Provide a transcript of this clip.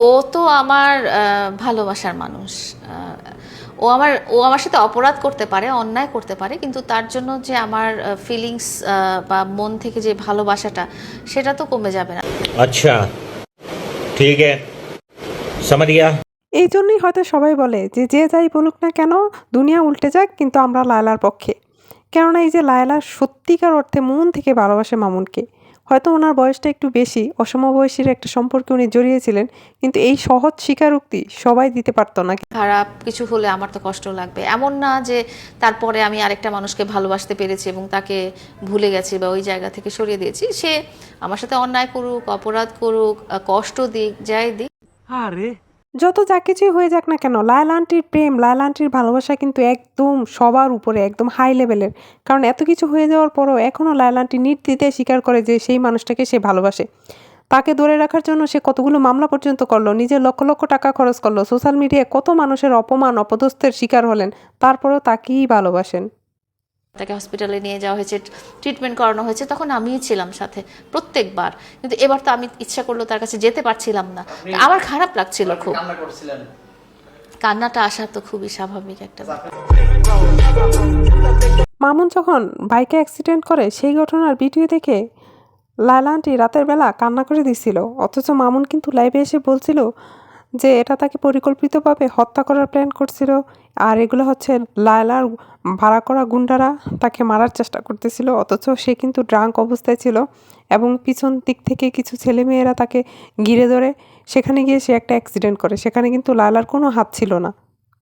ও তো আমার ভালোবাসার মানুষ। ও আমার ও আমার সাথে অপরাধ করতে পারে অন্যায় করতে পারে কিন্তু তার জন্য যে আমার ফিলিংস বা মন থেকে যে ভালোবাসাটা সেটা তো কমে যাবে না। আচ্ছা ঠিক এই জন্যই হয়তো সবাই বলে যে যে যাই বলুক না কেন দুনিয়া উল্টে যাক কিন্তু আমরা লায়লার পক্ষে। কেননা এই যে লায়লা সত্যিকার অর্থে মন থেকে ভালোবাসে মামুনকে। হয়তো ওনার বয়সটা একটু বেশি অসমবয়সীর একটা সম্পর্কে উনি জড়িয়েছিলেন কিন্তু এই সহজ স্বীকারোক্তি সবাই দিতে পারতো না। খারাপ কিছু হলে আমার তো কষ্ট লাগবে। এমন না যে তারপরে আমি আরেকটা মানুষকে ভালোবাসতে পেরেছি এবং তাকে ভুলে গেছি বা ওই জায়গা থেকে সরিয়ে দিয়েছি। সে আমার সাথে অন্যায় করুক অপরাধ করুক কষ্ট দিক যাই দিক। যত যা কিছুই হয়ে যাক না কেন, লায়লা আন্টির প্রেম, লায়লা আন্টির ভালোবাসা কিন্তু একদম সবার উপরে, একদম হাই লেভেলের কারণ এত কিছু হয়ে যাওয়ার পরও এখনও লায়লা আন্টি নির্দ্বিধায় স্বীকার করে যে সেই মানুষটাকে সে ভালোবাসে। তাকে ধরে রাখার জন্য সে কতগুলো মামলা পর্যন্ত করল নিজের লক্ষ লক্ষ টাকা খরচ করল সোশ্যাল মিডিয়ায় কত মানুষের অপমান, অপদস্থের শিকার হলেন, তারপরেও তাকেই ভালোবাসেন। তাকে হসপিটালে নিয়ে যাওয়া হয়েছে ট্রিটমেন্ট করানো হয়েছে তখন আমিই ছিলাম সাথে প্রত্যেকবার। কিন্তু এবার তো আমি ইচ্ছা করল তার কাছে যেতে পারছিলাম না। আমার খারাপ লাগছিল খুব। কান্নাটা আসা তো খুবই স্বাভাবিক একটা ব্যাপার। মামুন যখন বাইকে অ্যাক্সিডেন্ট করে সেই ঘটনার ভিডিও দেখে লায়লা আন্টি রাতের বেলা কান্না করে দিছিল। অথচ মামুন কিন্তু লাইভে এসে বলছিল যে এটা তাকে পরিকল্পিতভাবে হত্যা করার প্ল্যান করছিল। আর এগুলো হচ্ছে লায়লার ভাড়া করা গুন্ডারা তাকে মারার চেষ্টা করতেছিল, অথচ সে কিন্তু ড্রাঙ্ক অবস্থায় ছিল এবং পিছন দিক থেকে কিছু ছেলেমেয়েরা তাকে ঘিরে ধরে। সেখানে গিয়ে সে একটা অ্যাক্সিডেন্ট করে। সেখানে কিন্তু লায়লার কোনো হাত ছিল না।